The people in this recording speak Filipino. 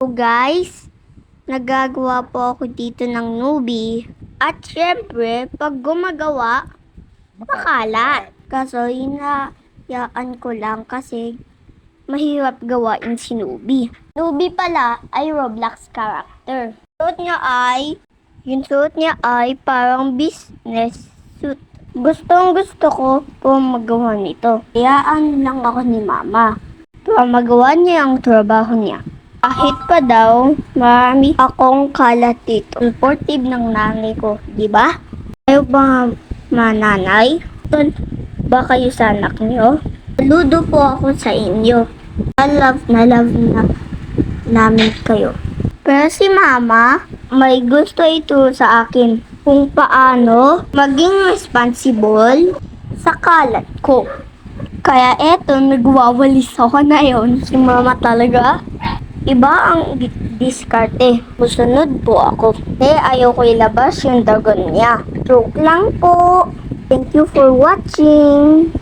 So guys, nagagawa po ako dito ng newbie. At syempre, pag gumagawa, makalat. Kaso hinayaan ko lang kasi mahirap gawain si Nubi. Nubi pala ay Roblox character. Suot niya ay, yung suot niya ay parang business suit. Gustong gusto ko po magawa nito. Hayaan lang ako ni mama para magawa niya ang trabaho niya. Kahit pa daw, marami akong kalat dito. Supportive ng nanay ko, di ba? Kayo ba mananay? Tol, ba kayo sa anak niyo? Saludo po ako sa inyo. Na love na love na namin kayo. Pero si mama, may gusto ito sa akin kung paano maging responsible sa kalat ko. Kaya eto, nagwawalis ako na yon. Si mama talaga. Iba ang di- diskarte. Musunod po ako. Eh, ayaw ko ilabas yung dagon niya. Joke lang po. Thank you for watching.